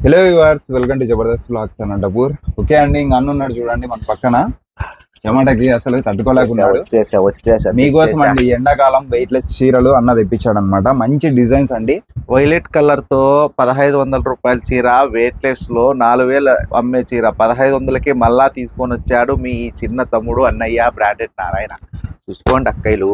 Hello viewers welcome to Jabardasth blogs Anantapur okay అండి ఇంక అన్న ఉన్నాడు చూడండి మన పక్కన. చెమటకి అసలు తట్టుకోలేకున్నాడు వచ్చేసా వచ్చేసా మీకోసం అండి ఎండాకాలం వెయిట్లెస్ చీరలు అన్న తెప్పించాడు అనమాట మంచి డిజైన్స్ అండి. వైలెట్ కలర్తో పదహైదు వందల రూపాయల చీర వెయిట్లెస్లో నాలుగు వేలు అమ్మే చీర. పదహైదు వందలకి మళ్ళా తీసుకొని వచ్చాడు మీ చిన్న తమ్ముడు అన్నయ్య బ్రాండెడ్ నారాయణ. చూసుకోండి అక్కయ్యలు.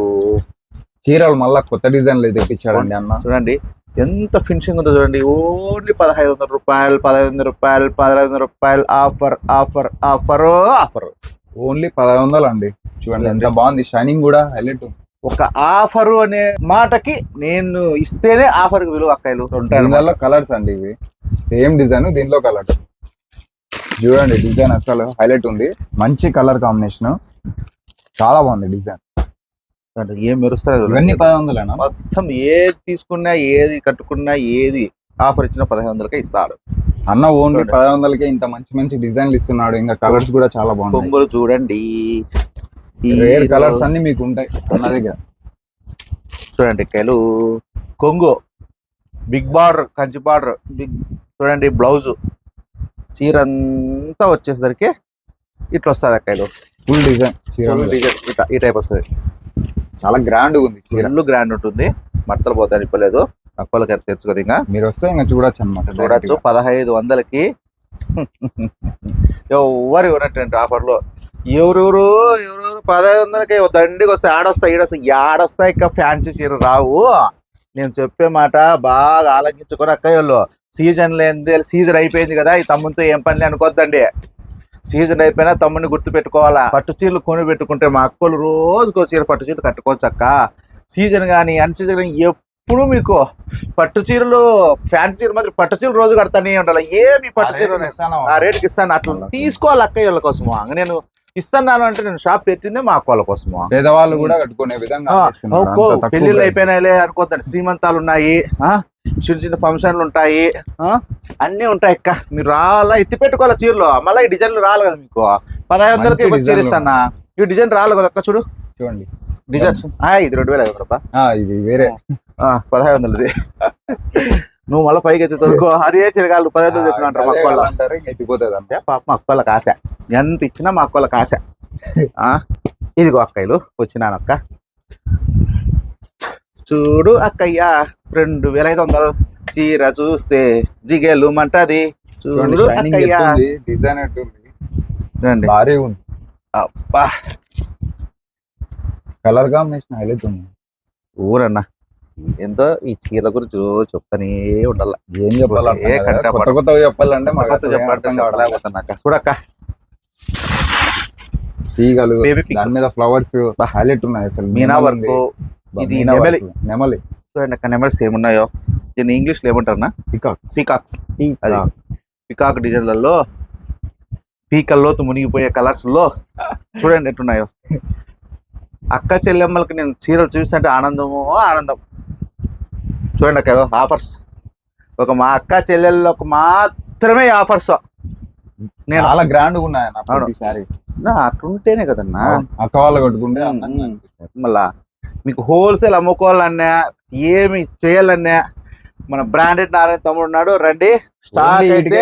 చీరలు మళ్ళా కొత్త డిజైన్లు తెప్పించాడండి అన్న. చూడండి ఎంత ఫినిషింగ్ ఉందో చూడండి. ఓన్లీ పదహైదు వందల రూపాయలు పదహైదు వందల రూపాయలు పదహైదు వందల రూపాయలు. Offer offer offer offer only పదహారు వందలు అండి. చూడండి ఎంత బాగుంది. షైనింగ్ కూడా హైలైట్ ఒక ఆఫర్ అనే మాటకి నేను ఇస్తేనే ఆఫర్ విలువ ఉంటారు దీనిలో కలర్స్ అండి ఇవి. సేమ్ డిజైన్ దీనిలో కలర్ చూడండి డిజైన్ అసలు హైలైట్ ఉంది. మంచి కలర్ కాంబినేషన్ చాలా బాగుంది డిజైన్ ఏం మెరుస్తారు ఇవన్నీ వందలేనా మొత్తం ఏది తీసుకున్నా ఏది కట్టుకున్నా ఏది ఆఫర్ ఇచ్చినా పదహైదు వందలకే ఇస్తాడు అన్న ఓన్లీ. పదహారు వందలకే ఇంత మంచి మంచి డిజైన్లు ఇస్తున్నాడు. ఇంకా కలర్స్ కూడా చాలా బాగున్నాయి. కొంగులు చూడండి. ఈ రేర్ కలర్స్ అన్ని మీకు ఉంటాయి అన్న దగ్గర. చూడండి కలు కొంగు. Big border Kanchi border big చూడండి బ్లౌజ్. చీర అంతా వచ్చేసరికి ఇట్లా వస్తుంది అక్కలు ఫుల్ డిజైన్ మీద. డిజైన్ ఈ టైప్ వస్తుంది. చాలా గ్రాండ్ ఉంది ఫుల్ గ్రాండ్ ఉంటుంది. మడతలు పోతాను ఇప్పలేదు అక్కలకి తెలుసు కదా ఇంకా. మీరు వస్తే ఇంకా చూడొచ్చు అనమాట చూడొచ్చు. పదహైదు వందలకి. ఎవరు ఇవ్వనటువంటి ఆఫర్లో. ఎవరెవరు ఎవరెవరు పదహైదు వందలకి దండికి వస్తాయి ఆడొస్తాయి ఈడొస్తాయి ఆడొస్తాయి ఇంకా ఫ్యాన్సీ చీర రావు. నేను చెప్పే మాట బాగా ఆలోచించుకొని అక్కయ్యోళ్ళు. సీజన్ లేనిది సీజన్ అయిపోయింది కదా ఈ తమ్మునితో ఏం పని అనుకోద్దండి. సీజన్ అయిపోయినా తమ్ముని గుర్తు పెట్టుకోవాలా పట్టు చీరలు కొని పెట్టుకుంటే మా అక్కలు రోజుకో చీర పట్టు చీర కట్టుకోవచ్చు అక్క సీజన్ కానీ అన్ సీజన్ కానీ ఎప్పుడు మీకు పట్టు చీరలు ఫ్యాన్సీ చీర మాత్రం పట్టు చీరలు రోజు కడతానే ఉండాలి. ఏమి పట్టు చీర ఆ రేటుకి ఇస్తాను. అట్లా తీసుకోవాలి అక్కయ్య వాళ్ళ కోసము. అంగ నేను ఇస్తున్నాను అంటే నేను షాప్ పెట్టిందే మా అక్క వాళ్ళ కోసము. పేదవాళ్ళు కూడా కట్టుకునే విధంగా పెళ్ళిళ్ళు price. అయిపోయినాయిలే అనుకోద్దండి. శ్రీమంతాలు ఉన్నాయి. ఆ? చిన్న చిన్న ఫంక్షన్లు ఉంటాయి. అన్నీ ఉంటాయి అక్క. మీరు రావాలా? ఎత్తి పెట్టుకోవాలా చీరలో? మళ్ళీ ఈ డిజైన్లు రాలి కదా మీకు? పదహైదు వందలకి చీర ఇస్తానా? ఈ డిజైన్ రాలి కదా అక్క చూడు. చూడండి. డిజైన్స్. ఇది రెండు వేల ఐదు రూపాయ ఆ, ఇది వేరే. పదహైదు వందలది. నువ్వు మళ్ళీ పైకి ఎత్తి తొడుకో అదే చిరగాళ్ళు పదహైదు వందలు చెప్పిన మా అంటారు, ఇంక ఎత్తిపోతుంది అంతే. అంటే పాప మా అక్కళ్ళకి ఆశ ఎంత ఇచ్చినా మా అక్కళ్ళకి ఆశ ఆ, ఇదిగో అక్కయ్యలు వచ్చినాను అక్క. చూడు అక్కయ్య. రెండు వేల ఐదు వందలు. చీర చూస్తే జిగేలు మంటది. చూడండి చూడు షైనింగ్ అక్కయ్య. ఎట్టుంది డిజైన్ ఎట్టుంది రండి భారీ ఉంది. అబ్బా. కలర్ కాంబినేషన్ హైలైట్ ఉంది. ఊరన్న. ఎంతో ఈ చీర గురించి రోజు చెప్తానే ఉండాల. ఏం చెప్పాలి ఏ అర్థం కాదు. కట్ట కొత్త కొత్తగా చెప్పాలంటే కొత్త చూడక్క. తీగలు. దాని మీద ఫ్లవర్స్ హైలైట్ ఉన్నాయి అసలు. మీనా వర్క్. ఇది నెమలి. నెమలి. చూడండి అక్క నెంబర్స్ ఏమున్నాయో? దీన్ని ఇంగ్లీష్లో ఏమంటారన్నా? పికాక్. పీకాక్స్. అది. పికాక్ డిజైన్లలో పీకల్లోతు మునిగిపోయే కలర్స్లో చూడండి ఎట్టున్నాయో అక్క చెల్లెమ్మలకి నేను చీరలు చూస్తుంటే ఆనందము ఆనందం. చూడండి అక్క ఆఫర్స్. ఒక మా అక్క చెల్లెళ్ళకు మాత్రమే ఆఫర్స్. నేను చాలా గ్రాండ్ ఉన్నాయి అన్న అవును. ప్రతిసారి. నా అట్లుంటేనే కదన్నా. అక్క వాళ్ళు కట్టుకుంటే. మళ్ళా మీకు హోల్సేల్ అమ్ముకోవాలన్నా ఏమి చేయాలన్నా మన బ్రాండెడ్ నారాయణ తమ్ముడు ఉన్నాడు. రండి. స్టాక్ అయితే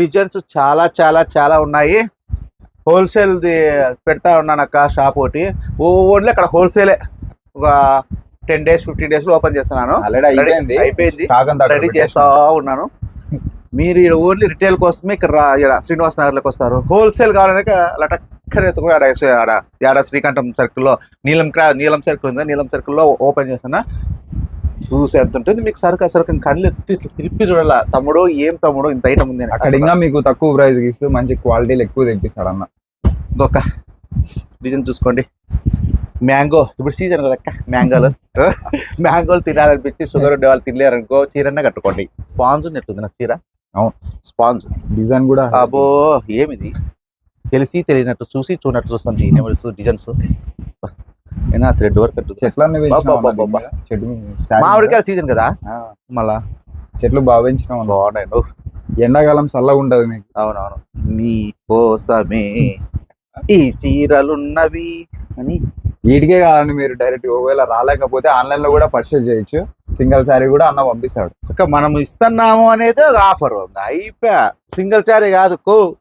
డిజైన్స్ చాలా చాలా చాలా ఉన్నాయి. హోల్సేల్ ది పెడతా ఉన్నాను అక్క షాప్ ఒకటి. ఓన్లీ అక్కడ హోల్సేలే ఒక టెన్ డేస్ ఫిఫ్టీన్ డేస్లో ఓపెన్ చేస్తున్నాను. అయిపోయింది. రెడీ చేస్తా ఉన్నాను. మీరు ఓన్లీ రిటైల్ కోసమే ఇక్కడ శ్రీనివాస్ నగర్లోకి వస్తారు. హోల్సేల్ కావాలంటే లటక్కర్ ఎత్తుకుని ఆడ ఆడ ఆడ శ్రీకంఠం సర్కిల్లో నీలం క్రా నీలం సర్కిల్ ఉంది? నీలం సర్కిల్లో ఓపెన్ చేస్తున్నా. చూసి ఎంత ఉంటుంది? మీకు సరుకు అసలు కళ్ళు ఎత్తి తిప్పి చూడాల. తమ్ముడు ఏం తమ్ముడు ఇంత ఐటమ్ ఉంది. అక్కడ ఇంకా మీకు తక్కువ ప్రైస్ ఇస్తూ మంచి క్వాలిటీలు ఎక్కువ తెప్పిస్తాడు అన్న ఇంకొక డిజైన్ చూసుకోండి. మ్యాంగో ఇప్పుడు సీజన్ కదా అక్క. మ్యాంగోలు. మ్యాంగోలు తినాలనిపించి షుగర్ ఉండే వాళ్ళు తినలేరు అనుకో చీరనే కట్టుకోండి. స్పాంజ్ ఉన్నట్లుంది నాకు చీర. అవును. స్పాంజ్ డిజైన్ కూడా అబ్బో ఏమిది? తెలిసి తెలియనట్టు చూసి చూడనట్టు చూస్తుంది నెమల్స్ డిజైన్స్. ఏనా థ్రెడ్ వర్క్ మామిడికాయ సీజన్ కదా? మళ్ళా? చెట్లు బాగా పెంచినాం. బాగున్నాయి ఎండాకాలం చల్లగా ఉంటది మీకు. అవునవును. నీ కోసమే ఈ చీరలున్నవి అని. వీటికే కాదండి మీరు డైరెక్ట్ ఒకవేళ రాలేకపోతే ఆన్లైన్లో కూడా పర్చేస్ చేయొచ్చు. సింగిల్ శారీ కూడా అన్న పంపిస్తాడు. ఇక మనం ఇస్తున్నాము అనేది ఆఫర్. అయిపోయా సింగిల్ చారీ కాదు కో.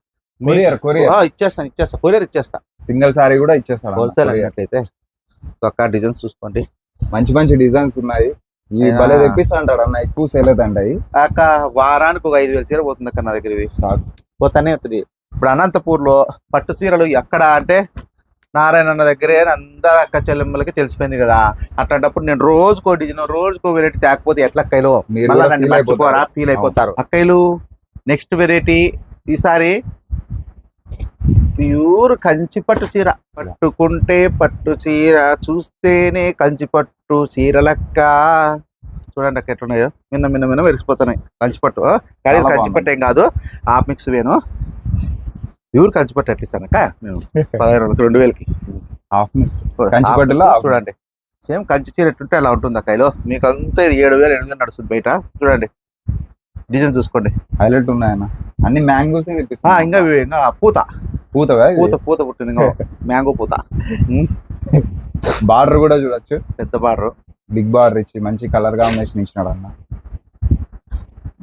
Courier courier. ఇచ్చేస్తాను ఇచ్చేస్తా. కొరియర్ ఇచ్చేస్తా. సింగిల్ శారీ కూడా ఇచ్చేస్తాడు అన్న, హోల్సేల్. అయినట్లయితే ఒక్క డిజైన్స్ చూసుకోండి. మంచి మంచి డిజైన్స్ ఉన్నాయి. ఈ అయినా- భలే తెప్పిస్తా అంటాడు అన్న ఎక్కువ సేల్ అవుతాయి అక్క వారానికి ఒక ఐదు వేల చీర పోతుంది అక్క నా దగ్గర. పోతానే ఉంటుంది. ఇప్పుడు అనంతపూర్లో పట్టు చీరలు ఎక్కడ అంటే నారాయణ అన్న దగ్గరే అందరు అక్క చెల్లెమ్మలకి తెలిసిపోయింది కదా. అట్లాంటప్పుడు నేను రోజుకో డిజైన్ రోజుకో వెరైటీ తేకపోతే ఎట్లా అక్కయ్యలో మళ్ళా మర్చిపోరా. ఫీల్ అయిపోతారు. అక్కయ్యలు నెక్స్ట్ వెరైటీ ఈసారి ప్యూర్ కంచి పట్టు చీర. పట్టుకుంటే పట్టు చీర చూస్తేనే కంచి పట్టు చీర లెక్క. చూడండి అక్క ఎట్లున్నాయో. మిన్న మిన్న మిన్న మెరిసిపోతున్నాయి. కంచి పట్టు ఆ, కానీ ఇది చాలా కంచి పట్టు ఏం కాదు ఆ మిక్స్ వేను ప్యూర్ కంచి పట్టు ఎట్లా ఇస్తాను అక్క? నేను పదహారు వందలకి రెండు వేలకి. Half mix. చూడండి. సేమ్ కంచి చీర ఎట్టుంటే అలా ఉంటుంది అక్కలో మీకు అంతా ఇది ఏడు వేలు ఎనిమిది నడుస్తుంది బయట. చూడండి. డిజైన్ చూసుకోండి. హైలైట్ ఉన్నాయన్న అన్ని. మ్యాంగోస్ ఇంకా ఇంకా పూత. పూతగా పూత పూత పుట్టింది ఇంకా మ్యాంగో పూత. బార్డర్ కూడా చూడొచ్చు. పెద్ద బార్డర్ బిగ్ బార్డర్ ఇచ్చి మంచి కలర్ కాంబినేషన్ ఇచ్చినాడు అన్న.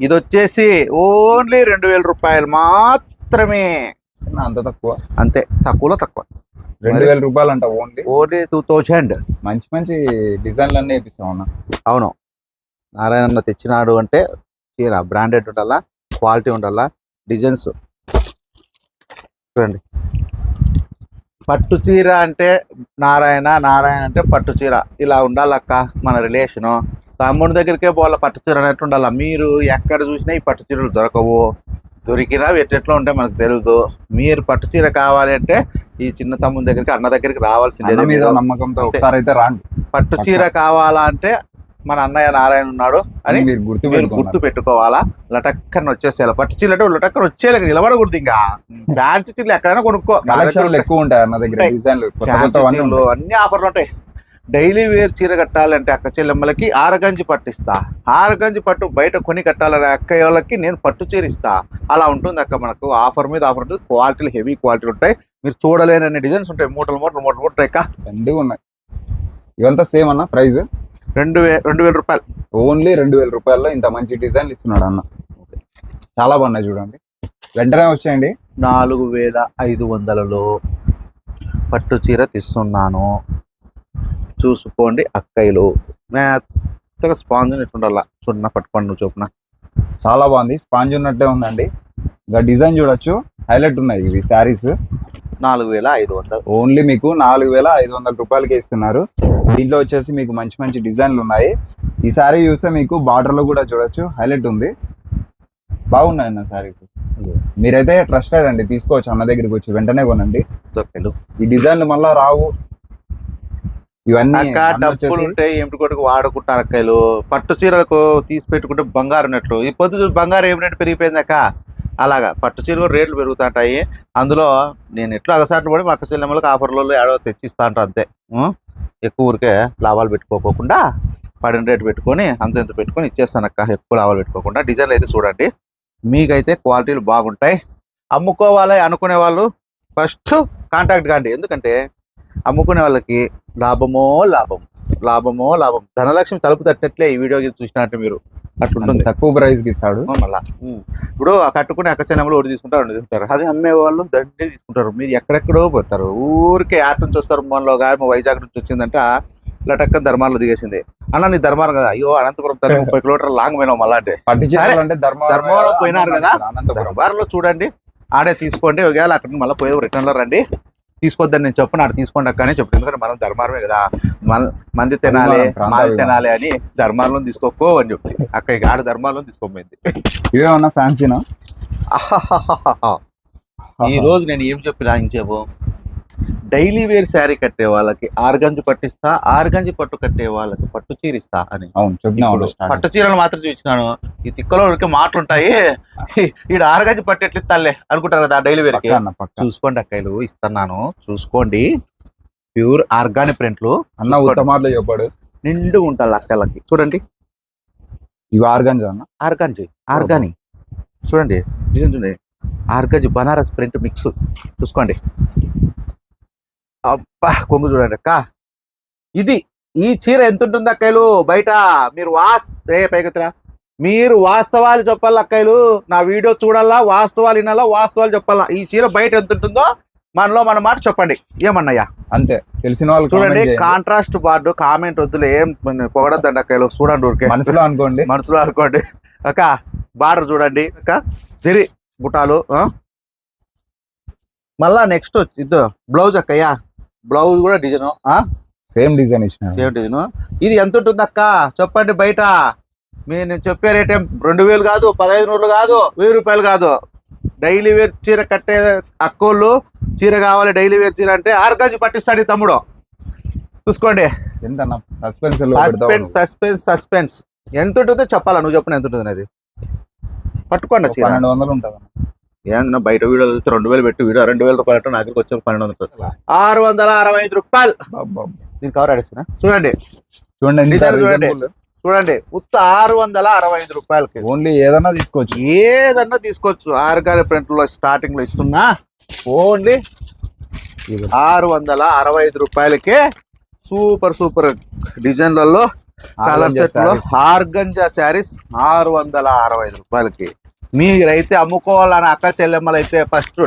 ఇది వచ్చేసి ఓన్లీ రెండు వేల రూపాయలు మాత్రమే. అంత తక్కువ? అంతే తక్కువలో తక్కువ. రెండు వేల రూపాయలు అంట ఓన్లీ ఓన్లీ టూ థౌజండ్ మంచి మంచి డిజైన్లు అన్నీ వేపిస్తాం అన్న. అవును. నారాయణ తెచ్చినాడు అంటే చీర బ్రాండెడ్ ఉండాలా? క్వాలిటీ ఉండాలా? డిజైన్స్ చూడండి. పట్టు చీర అంటే నారాయణ నారాయణ అంటే పట్టు చీర. ఇలా ఉండాలక్క మన రిలేషను తమ్ముడి దగ్గరికే పోవాల పట్టు చీర అన్నట్టు ఉండాలా? మీరు ఎక్కడ చూసినా ఈ పట్టు చీరలు దొరకవు. దొరికినా ఎట్లా ఉంటే మనకు తెలియదు మీరు పట్టు చీర కావాలి అంటే ఈ చిన్న తమ్ముడి దగ్గరికి అన్న దగ్గరికి రావాల్సిందే. నమ్మకంతో అంతే. ఒకసారి అయితే రాండి. పట్టు చీర కావాలా అంటే మన అన్నయ్య నారాయణ ఉన్నాడు అని మీరు గుర్తు మీరు గుర్తు పెట్టుకోవాలా? లటక్కన వచ్చేసేయాలి. పట్టు చీరలు అంటే లటక్కన వచ్చేయాలి నిలబడకూడదు ఇంకా. ఫ్యాన్సీ చీరలు ఎక్కడైనా కొనుక్కో. నా ఎక్కువ ఉంటాయి అన్న దగ్గర చీరలు అన్ని ఆఫర్లు ఉంటాయి. డైలీ వేర్ చీర కట్టాలంటే అక్క చెల్లెమ్మలకి ఆరగంజి పట్టు ఇస్తా. ఆరగంజి పట్టు బయట కొని కట్టాలనే అక్క వాళ్ళకి నేను పట్టు చీర ఇస్తా. అలా ఉంటుంది అక్క మనకు. ఆఫర్ మీద ఆఫర్ ఉంటుంది. క్వాలిటీలు హెవీ క్వాలిటీలు ఉంటాయి. మీరు చూడలేనన్ని డిజైన్స్ ఉంటాయి. మూటలు మూటలు మూటలు మూటలు ఉన్నాయి. ఇవంతా సేమ్ అన్న ప్రైస్? రెండు వే రెండు వేల రూపాయలు. ఓన్లీ రెండు వేల రూపాయల్లో ఇంత మంచి డిజైన్లు ఇస్తున్నాడు అన్న. చాలా బాగున్నాయి చూడండి. వెంటనే వచ్చేయండి. నాలుగు వేల ఐదు వందలలో పట్టు చీర తీస్తున్నాను. చూసుకోండి అక్కయ్యలు. మెత్తగా స్పాంజ్ ఉండాల? చూడన్న పట్టుకోండి నువ్వు చొప్పున. చాలా బాగుంది. స్పాంజ్ ఉన్నట్టే ఉందండి. ఇంకా డిజైన్ చూడొచ్చు. హైలైట్ ఉన్నాయి ఇవి శారీస్. నాలుగు వేల ఐదు వందలు. ఓన్లీ మీకు నాలుగు వేల ఐదు వందల రూపాయలకి ఇస్తున్నారు. దీంట్లో వచ్చేసి మీకు మంచి మంచి డిజైన్లు ఉన్నాయి. ఈ శారీ చూస్తే మీకు బార్డర్లో కూడా చూడొచ్చు. హైలైట్ ఉంది. బాగున్నాయి అన్న శారీస్ మీరైతే ట్రస్టెడ్ అండి. తీసుకోవచ్చు. అన్న దగ్గరికి వచ్చి వెంటనే కొనండి. ఈ డిజైన్లు మళ్ళా రావు. ఇవన్నీ డబ్బులు వాడుకుంటారు అక్కయ్యలు? పట్టు చీరలకు తీసి పెట్టుకుంటే బంగారు ఉన్నట్లు. ఈ పొద్దు బంగారం ఏం రేటు పెరిగిపోయింది అక్క? అలాగా. పట్టు చీర కూడా రేట్లు పెరుగుతుంటాయి. అందులో నేను ఎట్లా అగసాట్లు పడి మా అక్క చెల్లెమ్మలకు ఆఫర్లలో ఏడో తెచ్చిస్తా అంట అంతే? ఎక్కువ ఊరికే లాభాలు పెట్టుకోకుండా పడిన రేటు పెట్టుకొని అంత ఇంత పెట్టుకొని ఇచ్చేస్తాను అక్క. ఎక్కువ లాభాలు పెట్టుకోకుండా. డిజైన్లు అయితే చూడండి. మీకైతే క్వాలిటీలు బాగుంటాయి. అమ్ముకోవాలి అనుకునే వాళ్ళు ఫస్ట్ కాంటాక్ట్ కాండి. ఎందుకంటే అమ్ముకునే వాళ్ళకి లాభమో లాభం. లాభమో లాభం. ధనలక్ష్మి తలుపు తట్టట్లే ఈ వీడియో చూసినట్టు మీరు. అట్లుంటుంది. తక్కువ ప్రైస్కి ఇస్తాడు మళ్ళా. ఇప్పుడు ఆ కట్టుకునే అక్క చెన్నెమ్మలు ఒకటి తీసుకుంటారు తీసుకుంటారు. అదే అమ్మే వాళ్ళు దండే తీసుకుంటారు. మీరు ఎక్కడెక్కడో పోతారు. ఊరికే ఆట నుంచి వస్తారు మనలో గాయమ వైజాగ్ నుంచి వచ్చిందంట లటక్కన ధర్మాల్లో దిగేసింది. అన్న నీ ధర్మారం కదా. అయ్యో అనంతపురం తల్లి ముప్పై కిలోమీటర్లు లాంగ్ పోయినాం మళ్ళా అంటే. ధర్మవరం పోయినారు కదా? దర్బార్లో చూడండి. ఆడే తీసుకోండి. ఒకవేళ అక్కడ మళ్ళీ పోయి రిటర్న్లో రండి. తీసుకోవద్దని నేను చెప్పను ఆడ తీసుకోండి అక్క అని చెప్పు ఎందుకంటే మనం ధర్మారమే కదా. మన మంది తినాలి మాది. తినాలి అని ధర్మాల్లో తీసుకోకో అని చెప్తుంది అక్క ఇక ఆడ ధర్మాల్లో తీసుకోపోయింది ఇవేమన్నా ఫ్యాన్సీనా. ఈ రోజు నేను ఏం చెప్పినా ఇంచేపు డైలీ వేర్ శారీ కట్టే వాళ్ళకి ఆర్గంజి పట్టిస్తా ఆర్గంజి పట్టు కట్టే వాళ్ళకి పట్టు చీరిస్తా అని. అవును పట్టు చీరలు మాత్రం చూపించినాను. ఈ తిక్కలో ఉడికే మాటలు ఉంటాయి ఈడ ఆర్గంజి పట్టు ఎట్లా ఇస్తాలే అనుకుంటారు కదా డైలీ వేర్ చూసుకోండి అక్కలు ఇస్తున్నాను. చూసుకోండి. ప్యూర్ ఆర్గానిక్ ప్రింట్లు. అన్న. ఉత్తమార్లు చెప్పాడు. నిండుగా ఉంటాయి అక్కలకి. చూడండి. ఇవి ఆర్గంజ అన్న? ఆర్గాన్జీ ఆర్గాని. చూడండి డిజైన్ చూడండి. ఆర్గాజీ బనారస్ ప్రింట్ మిక్స్. చూసుకోండి. అబ్బా కొంగు చూడండి అక్క. ఇది ఈ చీర ఎంత ఉంటుంది అక్కయ్యలు? బయట మీరు వాస్ ఏ మీరు వాస్తవాలు చెప్పాలి అక్కయ్యలు? నా వీడియో చూడాలా? వాస్తవాలు వినాలా? వాస్తవాలు చెప్పాలా? ఈ చీర బయట ఎంత ఉంటుందో మనలో మన మాట చెప్పండి. ఏమన్నయ్యా? అంతే. తెలిసిన వాళ్ళు చూడండి. కాంట్రాస్ట్ బార్డు కామెంట్ వద్దులే ఏం పొగడద్దండి అక్కయ్యలు? చూడండి ఊరికే. మనసులో అనుకోండి. మనసులో అనుకోండి. అక్క బార్డర్ చూడండి. అక్క జరి బుటాలు? మళ్ళా నెక్స్ట్ ఇద్దు బ్లౌజ్ అక్కయ్య. బ్లౌజ్ కూడా డిజైన్. సేమ్ డిజైన్ ఇచ్చిన సేమ్ డిజైన్. ఇది ఎంత ఉంటుంది అక్క? చెప్పండి బయట. మీరు నేను చెప్పే రేట్ ఏం? రెండు వేలు కాదు పదహైదు నూరులు కాదు వెయ్యి రూపాయలు కాదు. డైలీ వేర్ చీర కట్టే అక్కోళ్ళు చీర కావాలి డైలీ వేర్ చీర అంటే ఆర్గాజు పట్టిస్తాడు ఈ తమ్ముడు. చూసుకోండి. ఎంత సస్పెన్స్ సస్పెన్స్ సస్పెన్స్ సస్పెన్స్ ఎంత ఉంటుందో చెప్పాలా? నువ్వు చెప్పిన ఎంత ఉంటుంది అది పట్టుకోండి చీర. పన్నెండు వందలు ఉంటుంది ఏందన్నా బయట వీడియోలు వెళ్తే రెండు వేలు పెట్టి వీడియో రెండు వేల రూపాయలు అంటే నా దగ్గరికి వచ్చే పన్నెండు వందలు ఆరు వందల అరవై ఐదు రూపాయలు. దీని కవర్ ఆడేస్తున్నా చూడండి. చూడండి చూడండి. చూడండి. ఉత్త ఆరు వందల అరవై ఐదు రూపాయలకి. ఓన్లీ ఏదన్నా తీసుకోవచ్చు. ఏదన్నా తీసుకోవచ్చు. ఆర్గాని ప్రింట్లో స్టార్టింగ్లో ఇస్తున్నా. ఓన్లీ ఆరు వందల అరవై ఐదు రూపాయలకే సూపర్ సూపర్ డిజైన్లలో కలర్ సెట్లో. ఆర్గంజా శారీస్ ఆరు వందల అరవై ఐదు రూపాయలకి. మీరైతే అమ్ముకోవాలని అక్క చెల్లెమ్మలు అయితే ఫస్ట్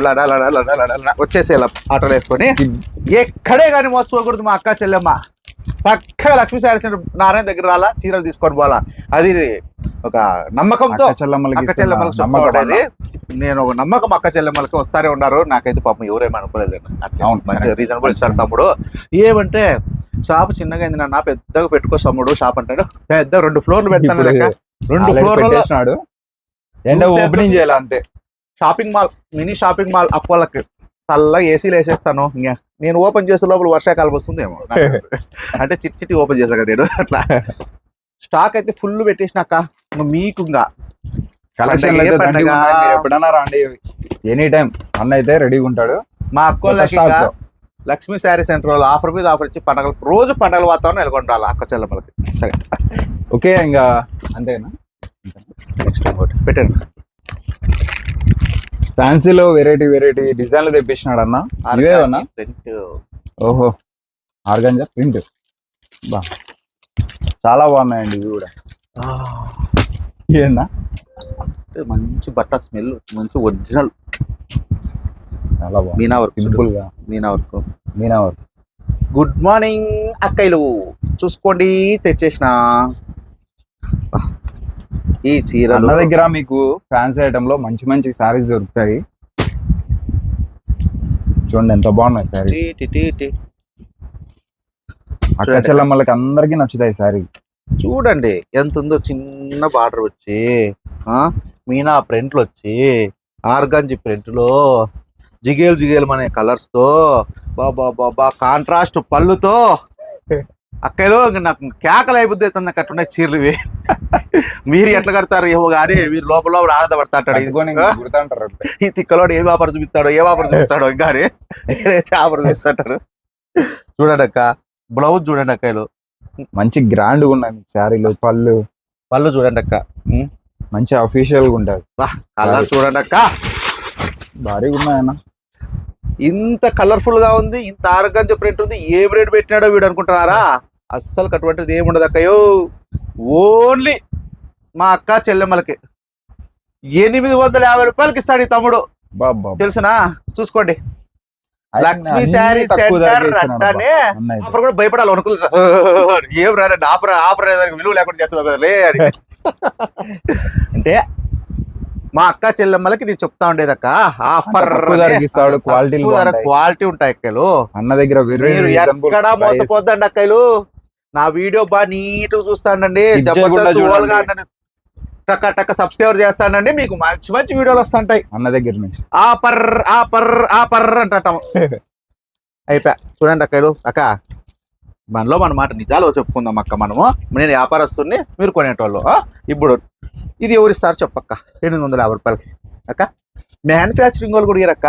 వచ్చేసేలా ఆటోలు వేసుకొని ఎక్కడే కానీ మోసపోకూడదు మా అక్క చెల్లెమ్మ. చక్కగా లక్ష్మీ సెంటర్ నారాయణ దగ్గర రాలా చీరలు తీసుకొని పోవాలా. అది ఒక నమ్మకంతో అక్క చెల్లెమ్మలకి చెప్పబడేది నేను ఒక నమ్మకం అక్క చెల్లెమ్మలకి వస్తారే ఉన్నారు. నాకైతే పాపం ఎవరేమీ అనుకోలేదు అవును, మంచి రీజనబుల్ ఇస్తారు తమ్ముడు. ఏమంటే షాప్ చిన్నగా అయింది నాన్న పెద్దగా పెట్టుకో తమ్ముడు షాప్ అంటాడు. పెద్ద రెండు ఫ్లోర్లు పెడతాను లెక్క. రెండు పెట్టేసినాడు. ఏంటో. ఓపెనింగ్ చేయాలి అంతే. Shopping mall mini shopping mall అక్కోళ్ళకి చల్లగా ఏసీలు వేసేస్తాను ఇంకా నేను ఓపెన్ చేసే లోపల వర్షాకాలం వస్తుందేమో. అంటే చిట్టి చిట్టి ఓపెన్ చేసా కదా నేను. అట్లా. స్టాక్ అయితే ఫుల్ పెట్టేసినాక మీకు ఇంకా. కలెక్షన్ పండగ, అయితే ఏ పండగ? దండిగా ఉన్నాయి. మీరు ఎప్పుడైనా రండి. ఎనీ టైం అన్న అయితే రెడీగా ఉంటాడు. మా అక్కోళ్ళకి తో. లక్ష్మీ శారీ సెంటర్ వాళ్ళు ఆఫర్ మీద ఆఫర్ ఇచ్చి పండగలు. రోజు పండగల వాతావరణం నెలకొండాలి అక్క చెల్లెమ్మలకి. సరే. ఓకే ఇంకా అంతేనా? పెట్టండి. ఫ్యాన్సీలో వెరైటీ వెరైటీ డిజైన్లు తెప్పించినాడు అన్న. అన్న ప్రింట్ ఓహో. ఆర్గంజా ప్రింట్ బా. చాలా బాగున్నాయండి ఇవి కూడా. ఏనా మంచి బట్ట స్మెల్ మంచి ఒరిజినల్. చాలా బాగుంది. మీనా వర్క్. సింపుల్గా. Meena work. Meena work. Good morning అక్కయ్యలు. చూసుకోండి తెచ్చేసిన. ఈ చీరలు అన్న దగ్గర మీకు ఫ్యాన్సీ ఐటమ్లో మంచి మంచి సారీస్ దొరుకుతాయి చూడండి ఎంత బాగున్నాయి సారీ టీ, టీ, టీ, టీ. అక్క. చెల్లమ్మలకి అందరికి నచ్చుతాయి సారీ చూడండి ఎంత ఉందో చిన్న బార్డర్ వచ్చి ఆ మీనా ప్రింట్లు వచ్చి ఆర్గాంజీ ప్రింట్లో జిగేల్ జిగేల్ అనే కలర్స్తో బాబా బాబా కాంట్రాస్ట్ పళ్ళుతో అక్కలో నాకు కేకలు అయిపోద్ది నాకు అట్టున్నాయి చీరలు ఇవి. మీరు ఎట్లా కడతారు? ఏమో కానీ మీరు లోపల లోపల గుర్తుంటారు అట్లా. ఈ తిక్కలోడు ఏ వ్యాపారం చూపిస్తాడో ఏ వ్యాపారం చూపిస్తాడో కానీ ఏదైతే వ్యాపారం చూపిస్తాడు చూడండి అక్క బ్లౌజ్ చూడండి అక్కలు మంచి గ్రాండ్గా ఉన్నాయి మీకు శారీలు పళ్ళు. పళ్ళు చూడండి అక్క. మంచి అఫీషియల్గా ఉంటాయి. కలర్ చూడండి అక్క. భారీగా ఉన్నాయన్న. ఇంత కలర్ఫుల్గా ఉంది ఇంత ఆరగంజ ప్రింట్ ఉంది ఏం రేట్ పెట్టినాడో వీడు అనుకుంటున్నారా? అస్సలు అటువంటిది ఏమి ఉండదు అక్కయో ఓన్లీ మా అక్క చెల్లెమ్మలకి. ఎనిమిది వందల యాభై రూపాయలకి ఇస్తాడు ఈ తమ్ముడు. తెలుసునా? చూసుకోండి. లక్ష్మీ శారీ సెంటర్ అంటానే. ఆఫర్ కూడా భయపడాలి అనుకుంటా ఏం రాదండి ఆఫర్ ఆఫర్ విలువ లేకుండా చేస్తున్నావు కదా లే అంటే మా అక్క చెల్లెమ్మలకి నేను చెప్తా ఉండేది అక్క ఆఫర్ బాగుంటాయి. క్వాలిటీ ఉంటాయి అక్కలు. అన్న దగ్గర ఎక్కడ. మోసపోద్దండి అక్కలు. నా వీడియో బాగా నీట్ చూస్తానండి. జబర్దస్త్ టక్క టక్క సబ్స్క్రైబ్ చేస్తానండి. మీకు మంచి మంచి వీడియోలు వస్తుంటాయి. అన్న దగ్గర నుంచి. ఆపర్ ఆపర్ ఆపర్ అంటాం. అయిపోయా చూడండి అక్కలు. అక్క మనలో మన మాట నిజాలు చెప్పుకుందాం అక్క మనము. నేను వ్యాపారస్తుని మీరు కొనేటోళ్ళు. ఆ? ఇప్పుడు ఇది ఎవరిస్తారు చెప్పక్క? ఎనిమిది వందల యాభై రూపాయలకి. అక్క మ్యానుఫ్యాక్చరింగ్ వాళ్ళు కూడా ఇరక్క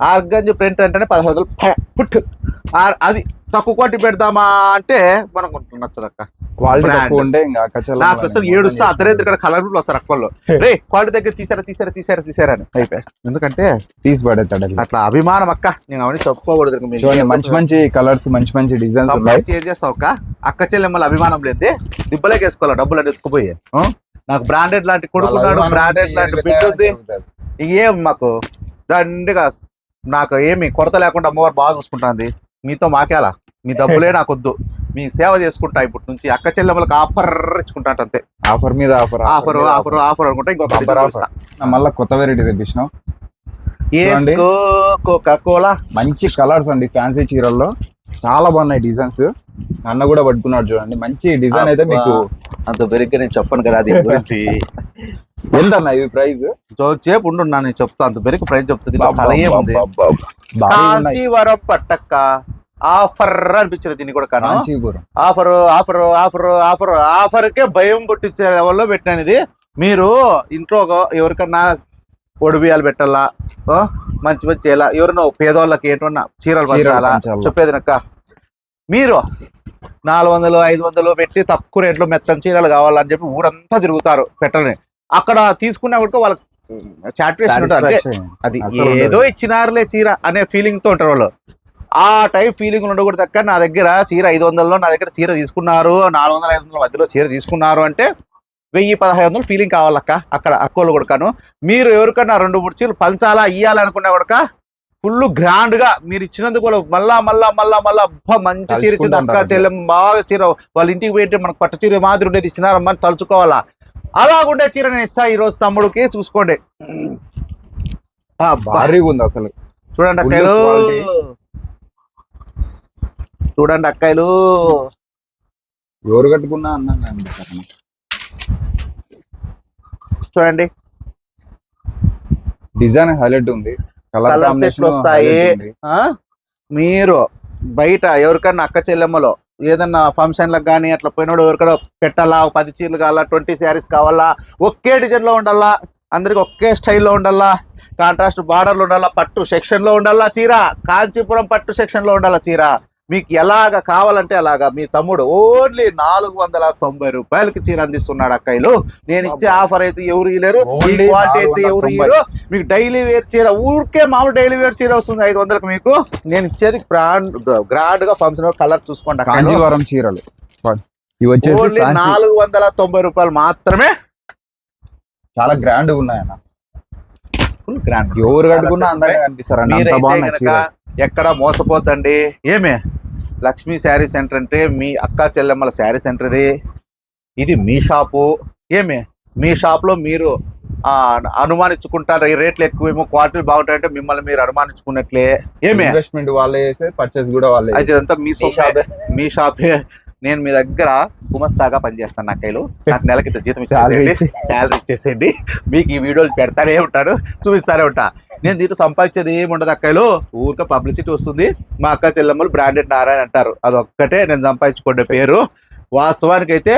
ఆర్గంజ్ ప్రింట్ అంటేనే పదహారు వందలు. ప- పుట్టు. ఆ- అది తక్కువ క్వాలిటీ పెడదామా అంటే మనకు నచ్చదు అక్క క్వాలిటీ Brand. తక్కువ ఉంటే ఇంకా అక్కచెల్ల నాకు అసలు ఏడుస్తా. అర్ధరాత్రి ఇక్కడ కలర్ఫుల్ వస్తారు అక్కల్లో. రే క్వాలిటీ దగ్గర తీసారా తీసారా తీసారా తీసారా అని. అయిపోయి. ఎందుకంటే తీసి పడేస్తాడు. అట్లా అభిమానం అక్క. నేను అవన్నీ చెప్పుకోకూడదు మంచి మంచి కలర్స్ మంచి మంచి డిజైన్స్ సంపాదించి ఏం చేస్తావు అక్క. అక్క చెల్లెమ్మల అభిమానం లేదు. దిబ్బలేకి వేసుకోవాలి డబ్బులు అని ఎత్తుకుపోయి? నాకు బ్రాండెడ్ లాంటి కొడుకున్నాడు బ్రాండెడ్ లాంటి బిడ్డ ఉంది. ఇక ఏం మాకు? దండిగా నాకు ఏమి కొరత లేకుండా అమ్మవారు బాగా చూసుకుంటుంది. మీతో మాకేలా? మీ డబ్బులే నాకు వద్దు మీ సేవ చేసుకుంటా ఇప్పటి నుంచి. అక్క చెల్లెమ్మలకు ఆఫర్ ఇచ్చుకుంటా అంతే. ఆఫర్ మీద ఆఫర్ ఆఫర్ ఆఫర్ ఆఫర్ అనుకుంటా ఇంకొక offer. మళ్ళీ కొత్త వెరైటీ తెప్పించినాం కోలా మంచి కలర్స్ అండి ఫ్యాన్సీ చీరల్లో. చాలా బాగున్నాయి డిజైన్స్. అన్న కూడా పట్టుకున్నాడు చూడండి. మంచి డిజైన్ అయితే మీకు అంత బెరిగ్గా నేను చెప్పను కదా అది గురించి. ఎంత అన్న ఇవి ప్రైస్ చేపు ఉండు నేను చెప్తా అంత బెరికి ప్రైస్ చెప్తుంది. కాంచీపురం కాంచీవరం పట్టక్క. ఆఫర్ అనిపించింది దీన్ని కూడా కాను. ఆఫర్ ఆఫర్ ఆఫర్ ఆఫర్ ఆఫర్కే భయం పుట్టించే లెవెల్లో పెట్టాను ఇది మీరు ఇంట్లో ఎవరికన్నా ఒడిబియాలు పెట్టాలా? మంచి మంచి ఎలా? ఎవరైనా పేదవాళ్ళకి ఏంటన్నా చీరలు పంచాలా. చెప్పేది నక్క. మీరు నాలుగు వందలు ఐదు వందలు పెట్టి తక్కువ రేట్లో మెత్తని చీరలు కావాలని చెప్పి ఊరంతా తిరుగుతారు పెట్టని అక్కడ తీసుకున్నా కూడా వాళ్ళకి సాటిస్ఫాక్షన్ ఉంటుంది. అంటే అది ఏదో. ఇచ్చినారులే చీర అనే ఫీలింగ్తో ఉంటారు వాళ్ళు. ఆ టైప్ ఫీలింగ్ ఉండకూడదు అక్క. నా దగ్గర చీర ఐదు వందల్లో నా దగ్గర చీర తీసుకున్నారు నాలుగు వందల ఐదు వందల మధ్యలో చీర తీసుకున్నారు అంటే వెయ్యి పదహైదు వందలు ఫీలింగ్ కావాలక్క అక్కడ అక్కోళ్ళు కొడుకాను మీరు ఎవరికన్నా రెండు మూడు చీరలు పంచాలా ఇయ్యాలనుకున్నా కూడా ఫుల్ గ్రాండ్గా మీరు ఇచ్చినందుకు వాళ్ళు మళ్ళా మళ్ళా మళ్ళా మళ్ళా అబ్బా మంచి చీర ఇచ్చింది అక్క చెల్లెం బాగా చీర. వాళ్ళ ఇంటికి పోయింటే మనకు పట్టు చీర మాదిరి ఉండేది ఇచ్చినారమ్మా అని తలుచుకోవాలా? అలాగుండే చీర నేను ఇస్తా ఈ రోజు తమ్ముడికి చూసుకోండి. భారీగా ఉంది అసలు. చూడండి quality. చూడండి అక్కాయలు ఎవరు కట్టుకున్నా అన్నా చూడండి. డిజైన్ హైలైట్ ఉంది. కలర్ ఎట్లా వస్తాయి? ఆ? మీరు బయట ఎవరికన్నా అక్క చెల్లెమ్మలో ఏదన్నా ఫంక్షన్లకు కానీ అట్లా పోయినోడు ఎవరికడో పెట్టాలా? పది చీరలు కావాలా? ట్వంటీ శారీస్ కావాలా? ఒకే డిజైన్లో ఉండాలా? అందరికి ఒకే స్టైల్లో ఉండాలా? కాంట్రాస్ట్ బార్డర్లు ఉండాలా? పట్టు సెక్షన్లో ఉండాలా చీర? కాంచీపురం పట్టు సెక్షన్లో ఉండాలా చీర? మీకు ఎలాగ కావాలంటే అలాగా మీ తమ్ముడు ఓన్లీ నాలుగు వందల తొంభై రూపాయలకి చీర అందిస్తున్నాడు అక్కయ్యలు. నేను ఇచ్చే ఆఫర్ అయితే ఎవరు ఇవ్వలేరు ఈ క్వాలిటీ అయితే ఎవరు 490. ఇవ్వరు మీకు డైలీ వేర్ చీర ఊరికే మామూలు డైలీ వేర్ చీర వస్తుంది ఐదు వందలకు మీకు. నేను ఇచ్చేది బ్రాండ్ గ్రాండ్గా ఫంక్షన్ కలర్ చూసుకోండి కాంజీవరం చీరలు. ఇవి వచ్చేసి ఓన్లీ. నాలుగు వందల తొంభై రూపాయలు మాత్రమే. చాలా గ్రాండ్ ఉన్నాయి అన్న ఫుల్ గ్రాండ్ ఎవరు కట్టుకున్నా అందంగా కనిపిస్తారు. ఎక్కడ మోసపోద్దండి ఏమే? లక్ష్మీ శారీ సెంటర్ అంటే మీ అక్క చెల్లెమ్మల శారీ సెంటర్ ఇది ఇది మీ షాపు. ఏమే? మీ షాప్లో మీరు ఆ, అనుమానించుకుంటారు. ఈ రేట్లు ఎక్కువేమో క్వాలిటీ బాగుంటాయంటే మిమ్మల్ని మీరు అనుమానించుకున్నట్లే. ఏమే? ఇన్వెస్ట్మెంట్ వాళ్ళే పర్చేస్ కూడా వాళ్ళే అయితే మీ. షాపే. మీ షాపే. నేను మీ దగ్గర గుమస్తాగా పనిచేస్తాను నాకైలు నాకు నెలకి జీతం ఇచ్చేసేయండి. శాలరీ ఇచ్చేసేయండి. మీకు ఈ వీడియోలు పెడతానే ఉంటారు. చూపిస్తానే ఉంటా. నేను దీంట్లో సంపాదించేది ఏమి ఉండదు అక్కలు ఊరికే పబ్లిసిటీ వస్తుంది. మా అక్క చెల్లెమ్మలు బ్రాండెడ్ నారాయణ అంటారు. అదొక్కటే నేను సంపాదించుకునే పేరు. వాస్తవానికి అయితే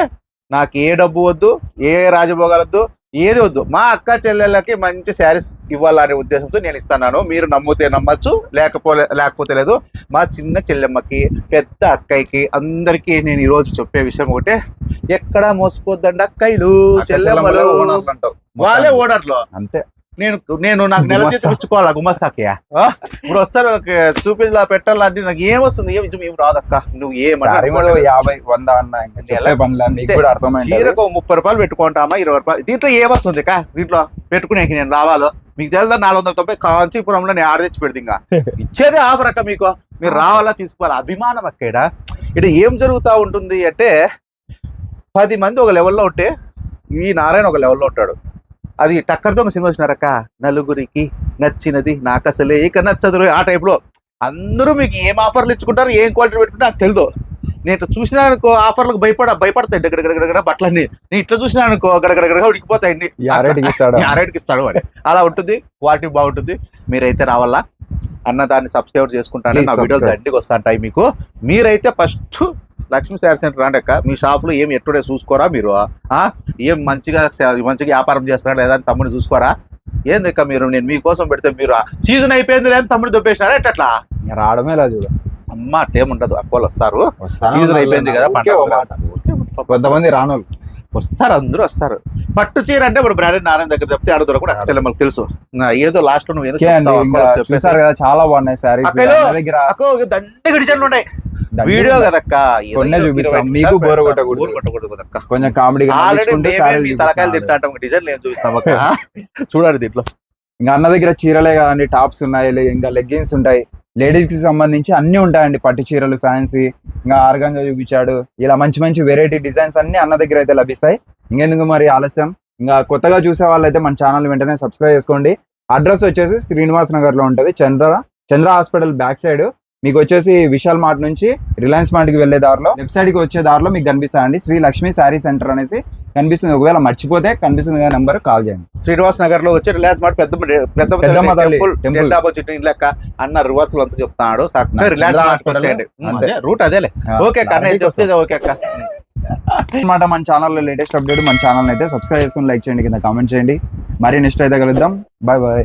నాకు ఏ డబ్బు వద్దు ఏ రాజభోగాలు వద్దు ఏది వద్దు. మా అక్క చెల్లెళ్ళకి మంచి శారీస్ ఇవ్వాలనే ఉద్దేశంతో నేను ఇస్తున్నాను. మీరు నమ్మితే నమ్మచ్చు లేకపోలే లేకపోతే లేదు. మా చిన్న చెల్లెమ్మకి పెద్ద అక్కయ్యకి అందరికీ నేను ఈ రోజు చెప్పే విషయం ఒకటే. ఎక్కడ మోసపోద్దండి అక్కయ్యలు అక్క చెల్లెమ్మలు. వాళ్ళే ఓనర్లు. అంతే. నేను నేను నాకు నెల. జీతం ఇచ్చుకోవాలా గుమస్తాకి? ఇప్పుడు వస్తారు చూపించలా పెట్టాలంటే నాకు ఏం వస్తుంది? ఏం ఏం రాదక్క? నువ్వు ఏమన్నా యాభై వంద అన్న చీరకు ముప్పై రూపాయలు పెట్టుకుంటామా? ఇరవై రూపాయలు. దీంట్లో ఏమొస్తుంది కా దీంట్లో పెట్టుకునేకి నేను రావాలో మీకు తెలుదా నాలుగు వందల తొంభై కాంచీపురంలో నేను ఆడ తెచ్చి పెడితే ఇంకా. ఇచ్చేదే ఆఫర్ అక్క మీకు. మీరు రావాలా తీసుకోవాలా? అభిమానం అక్క ఈడ. ఇక్కడ ఏం జరుగుతూ ఉంటుంది అంటే పది మంది ఒక లెవెల్లో ఉంటే ఈ నారాయణ ఒక లెవెల్లో ఉంటాడు. అది టక్కర్తో ఒక సినిమా వచ్చినారక్క నలుగురికి నచ్చినది నాకు అసలే ఇక నచ్చదు ఆ టైప్లో అందరూ మీకు ఏం ఆఫర్లు ఇచ్చుకుంటారు ఏం క్వాలిటీ పెట్టుకుంటారు నాకు తెలియదు నేను ఇట్లా చూసినా అనుకో ఆఫర్లకు భయపడ భయపడతాయి. దగ్గర బట్టలన్నీ. నేను ఇట్లా చూసినా అనుకో గడగడ గడగడ ఉడికిపోతాయి అన్ని యారెడ్కి ఇస్తాడు? అని అలా ఉంటుంది. క్వాలిటీ బాగుంటుంది. మీరైతే రావాలా? అన్న దాన్ని సబ్స్క్రైబ్ చేసుకుంటాను నా వీడియోలు. దండికి వస్తాంటాయి మీకు. మీరైతే ఫస్ట్ లక్ష్మీ శారీ సెంటర్ రాండి అక్క. మీ షాపులో ఏం ఎట్టుడే చూసుకోరా మీరు? ఆ? ఏం మంచిగా మంచిగా వ్యాపారం చేస్తున్నారా లేదా తమ్ముడిని చూసుకోరా? ఏంది అక్క మీరు? నేను మీకోసం పెడితే మీరు సీజన్ అయిపోయింది లేదా తమ్ముడు దొబ్బేసినారా? ఎట్లా రావడమే ఇలా చూడ. అమ్మ అట్టేం ఉండదు. అక్కోళ్ళు వస్తారు. సీజన్ అయిపోయింది కదా. మాట. కొంతమంది రానోళ్ళు. వస్తారు అందరూ వస్తారు. పట్టు చీర అంటే ఇప్పుడు బ్రాడెడ్ నారాయణ దగ్గర చెప్తే ఆడదొర కూడా అక్క చెల్లెమ్మలకు తెలుసు. ఏదో లాస్ట్ నువ్వు ఏదో చాలా బాగున్నాయి అక్కలు, దగ్గర దండిగా డిజైన్లు ఉన్నాయి. వీడియో కదక్క? చూపిస్తాం. మీకు బోర్. కొట్టకూడదు. కదక్క కొంచెం తలకాయలు. తింటాం ఏం చూపిస్తాం అక్క. చూడండి దీంట్లో. ఇంకా అన్న దగ్గర చీరలే కదండి టాప్స్ ఉన్నాయి లే- ఇంకా లెగ్గిన్స్ ఉంటాయి. లేడీస్కి సంబంధించి అన్ని ఉంటాయండి. పట్టు చీరలు ఫ్యాన్సీ ఇంకా ఆర్గంగా చూపించాడు. ఇలా మంచి మంచి వెరైటీ డిజైన్స్ అన్ని అన్న దగ్గర అయితే లభిస్తాయి. ఇంకెందుకు మరి ఆలస్యం? ఇంకా కొత్తగా చూసే వాళ్ళైతే మన ఛానల్ వెంటనే సబ్స్క్రైబ్ చేసుకోండి. అడ్రస్ వచ్చేసి శ్రీనివాస్ నగర్లో ఉంటది. Chandra Chandra hospital back side మీకు వచ్చేసి విశాల్ మార్ట్ నుంచి రిలయన్స్ మార్ట్కి వెళ్ళే దారిలో లెఫ్ట్ సైడ్కి వచ్చే దారిలో మీకు కనిపిస్తాయండి. శ్రీ లక్ష్మీ శారీ సెంటర్ అనేసి కనిపిస్తుంది. ఒకవేళ మర్చిపోతే కనిపిస్తుంది నెంబర్ కాల్ చేయండి. శ్రీనివాస్ నగర్లో వచ్చి రిలాయన్స్ మార్ట్ పెద్ద పెద్ద టెంపుల్ లెక్క అన్న రివర్స్ అంతా చెప్తున్నాడు. రిలాయన్స్ మార్ట్ రూట్ అదేలే. ఓకే అక్క ఓకే అక్క. అనమాట మన ఛానల్లో లేటెస్ట్ అప్డేట్ మన ఛానల్ అయితే సబ్స్క్రైబ్ చేసుకుని లైక్ చేయండి కింద కామెంట్ చేయండి. మరి నెక్స్ట్ అయితే కలుద్దాం. Bye bye